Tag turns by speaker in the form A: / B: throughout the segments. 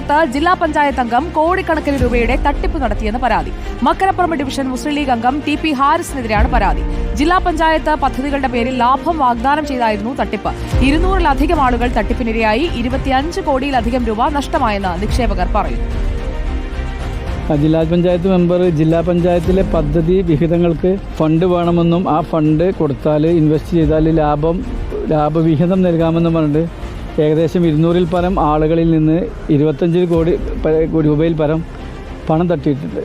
A: മലപ്പുറത്ത് ജില്ലാ പഞ്ചായത്ത് അംഗം കോടിക്കണക്കിന് രൂപയുടെ തട്ടിപ്പ് നടത്തിയെന്ന് പരാതി. മക്കരപ്പുറം ഡിവിഷൻ മുസ്ലിം ലീഗ് അംഗം ടി പി ഹാരിസിനെതിരെയാണ് പരാതി. ജില്ലാ പഞ്ചായത്ത് പദ്ധതികളുടെ പേരിൽ ലാഭം വാഗ്ദാനം ചെയ്തായിരുന്നു തട്ടിപ്പ്. ഇരുന്നൂറിലധികം ആളുകൾ തട്ടിപ്പിനിരയായി ഇരുപത്തിയഞ്ച് കോടിയിലധികം രൂപ നഷ്ടമായെന്ന് നിക്ഷേപകർ പറയുന്നു.
B: ജില്ലാ പഞ്ചായത്ത് മെമ്പർ ജില്ലാ പഞ്ചായത്തിലെ പദ്ധതി വിഹിതങ്ങൾക്ക് ഫണ്ട് വേണമെന്നും ആ ഫണ്ട് കൊടുത്താൽ ഇൻവെസ്റ്റ് ചെയ്താൽ ലാഭം ലാഭവിഹിതം നൽകാമെന്നും പറഞ്ഞിട്ട് ഏകദേശം ഇരുന്നൂറിൽ പരം ആളുകളിൽ നിന്ന് ഇരുപത്തഞ്ച് കോടി രൂപയിൽ പരം പണം തട്ടിയിട്ടുണ്ട്.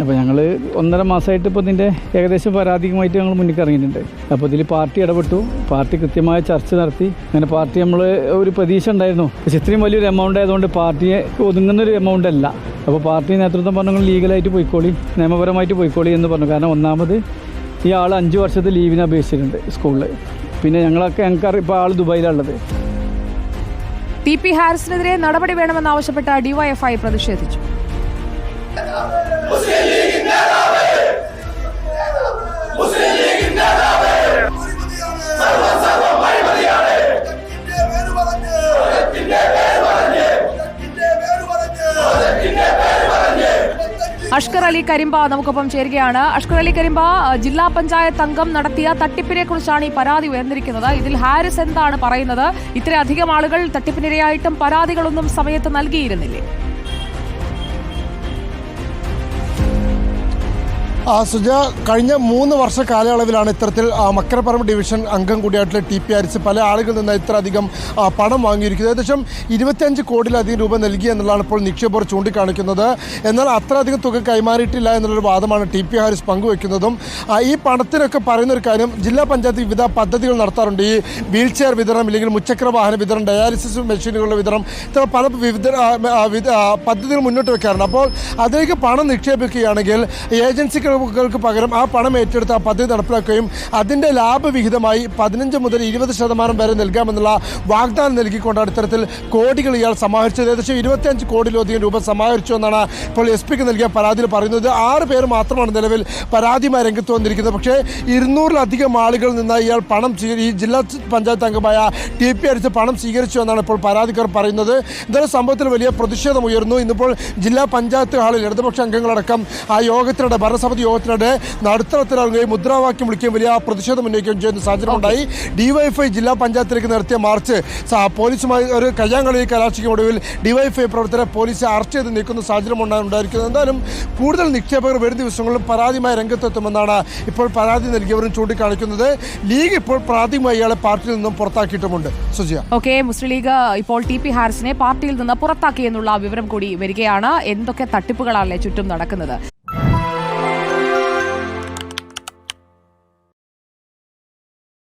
B: അപ്പോൾ ഞങ്ങൾ ഒന്നര മാസമായിട്ട് ഇപ്പോൾ ഇതിന്റെ ഏകദേശം പരാതിയുമായിട്ട് ഞങ്ങൾ മുന്നിൽ ഇറങ്ങിയിട്ടുണ്ട്. അപ്പോൾ ഇതിൽ പാർട്ടി ഇടപെട്ടു. പാർട്ടി കൃത്യമായ ചർച്ച നടത്തി. അങ്ങനെ പാർട്ടി നമ്മൾ ഒരു പ്രതീക്ഷ ഉണ്ടായിരുന്നു. പക്ഷേ ഇത്രയും വലിയൊരു എമൗണ്ട് ആയതുകൊണ്ട് പാർട്ടിയെ ഒതുങ്ങുന്ന ഒരു എമൗണ്ട് അല്ല. അപ്പോൾ പാർട്ടി നേതൃത്വം പറഞ്ഞു ലീഗലായിട്ട് പോയിക്കോളി നിയമപരമായിട്ട് പോയിക്കോളി എന്ന് പറഞ്ഞു. കാരണം ഒന്നാമത് ഈ ആൾ അഞ്ച് വർഷത്തെ ലീവിന് അപേക്ഷിച്ചിട്ടുണ്ട് സ്കൂളിൽ പിന്നെ ഞങ്ങളൊക്കെ ഞങ്ങൾക്ക് ഇപ്പോൾ ആൾ ദുബായിലാണുള്ളത്
A: ടി പി ഹാരിസിനെതിരെ നടപടി വേണമെന്നാവശ്യപ്പെട്ട ഡിവൈഎഫ്ഐ പ്രതിഷേധിച്ചു. അഷ്കർ അലി കരിമ്പ നമുക്കൊപ്പം ചേരുകയാണ്. അഷ്കർ അലി കരിമ്പ ജില്ലാ പഞ്ചായത്ത് അംഗം നടത്തിയ തട്ടിപ്പിനെ കുറിച്ചാണ് ഈ പരാതി ഉയർന്നിരിക്കുന്നത്. ഇതിൽ ഹാരിസ് എന്താണ് പറയുന്നത്? ഇത്രയധികം ആളുകൾ തട്ടിപ്പിനിരയായിട്ടും പരാതികളൊന്നും സമയത്ത് നൽകിയിരുന്നില്ലേ?
C: സുജ കഴിഞ്ഞ മൂന്ന് വർഷ കാലയളവിലാണ് ഇത്തരത്തിൽ മക്കരപ്പറമ്പ് ഡിവിഷൻ അംഗം കൂടിയായിട്ടുള്ള ടി പി ആരിച്ച് പല ആളുകളിൽ നിന്ന് ഇത്ര അധികം പണം വാങ്ങിയിരിക്കുന്നത്. ഏകദേശം ഇരുപത്തിയഞ്ച് കോടിയിലധികം രൂപ നൽകി എന്നുള്ളതാണ് ഇപ്പോൾ നിക്ഷേപർ ചൂണ്ടിക്കാണിക്കുന്നത്. എന്നാൽ അത്ര അധികം തുക കൈമാറിയിട്ടില്ല എന്നുള്ളൊരു വാദമാണ് ടി പി ഹാരിസ് പങ്കുവെക്കുന്നതും. ഈ പണത്തിനൊക്കെ പറയുന്ന ഒരു കാര്യം ജില്ലാ പഞ്ചായത്ത് വിവിധ പദ്ധതികൾ നടത്താറുണ്ട്. ഈ വീൽ ചെയർ വിതരണം ഇല്ലെങ്കിൽ മുച്ചക്ര വാഹന വിതരണം ഡയാലിസിസ് മെഷീനുകളുടെ വിതരണം ഇത്ര പല വിവിധ പദ്ധതികൾ മുന്നോട്ട് വെക്കാറുണ്ട്. അപ്പോൾ അതിലേക്ക് പണം നിക്ഷേപിക്കുകയാണെങ്കിൽ ഏജൻസികൾക്ക് പകരം ആ പണം ഏറ്റെടുത്ത് ആ പദ്ധതി നടപ്പിലാക്കുകയും അതിന്റെ ലാഭവിഹിതമായി പതിനഞ്ച് മുതൽ ഇരുപത് ശതമാനം വരെ നൽകാമെന്നുള്ള വാഗ്ദാനം നൽകിക്കൊണ്ടാണ് ഇത്തരത്തിൽ കോടികൾ ഇയാൾ സമാഹരിച്ചത്. ഏകദേശം ഇരുപത്തിയഞ്ച് കോടിയിലധികം രൂപ സമാഹരിച്ചു എന്നാണ് ഇപ്പോൾ എസ് പിക്ക് നൽകിയ പരാതിയിൽ പറയുന്നത്. ആറ് പേർ മാത്രമാണ് നിലവിൽ പരാതിയുമായി രംഗത്ത് വന്നിരിക്കുന്നത്. പക്ഷേ ഇരുന്നൂറിലധികം ആളുകളിൽ നിന്ന് ഇയാൾ പണം ഈ ജില്ലാ പഞ്ചായത്ത് അംഗമായ ടി പി അടിച്ച് പണം സ്വീകരിച്ചു എന്നാണ് ഇപ്പോൾ പരാതിക്കാർ പറയുന്നത്. എന്തായാലും സംഭവത്തിൽ വലിയ പ്രതിഷേധം ഉയർന്നു. ഇന്നിപ്പോൾ ജില്ലാ പഞ്ചായത്ത് ഹാളിൽ ഇടതുപക്ഷ അംഗങ്ങളടക്കം ആ യോഗത്തിനിടെ ഭരണസമിതി യോഗത്തിനിടെ നടുത്തളത്തിലിറങ്ങുകയും മുദ്രാവാക്യം വിളിക്കുകയും വലിയ പ്രതിഷേധം ഉന്നയിക്കുകയും ചെയ്യുന്ന സാഹചര്യം ഉണ്ടായി ഡിവൈഎഫ്ഐ ജില്ലാ പഞ്ചായത്തിലേക്ക് നടത്തിയ മാർച്ച് പോലീസുമായി ഒരു കയ്യാങ്കളി കലാശിക്കും ഒടുവിൽ ഡിവൈഎഫ്ഐ പ്രവർത്തകരെ പോലീസ് അറസ്റ്റ് ചെയ്ത് നീക്കുന്ന സാഹചര്യം ഉണ്ടാ- ഉണ്ടായിരിക്കുന്നത്. എന്തായാലും കൂടുതൽ നിക്ഷേപകർ വരും ദിവസങ്ങളിലും പരാതിയുമായി രംഗത്തെത്തുമെന്നാണ് ഇപ്പോൾ പരാതി നൽകിയവരും ചൂണ്ടിക്കാണിക്കുന്നത്. ലീഗ് ഇപ്പോൾ പ്രാഥമികമായി ഇയാളെ പാർട്ടിയിൽ നിന്നും പുറത്താക്കിയിട്ടുമുണ്ട്. സുജിയ.
A: ഓക്കെ മുസ്ലിം ലീഗ് ഇപ്പോൾ ടി പി ഹാരിസിനെ പാർട്ടിയിൽ നിന്ന് പുറത്താക്കിയെന്നുള്ള വിവരം കൂടി വരികയാണ്. എന്തൊക്കെ തട്ടിപ്പുകളാണല്ലേ ചുറ്റും നടക്കുന്നത്?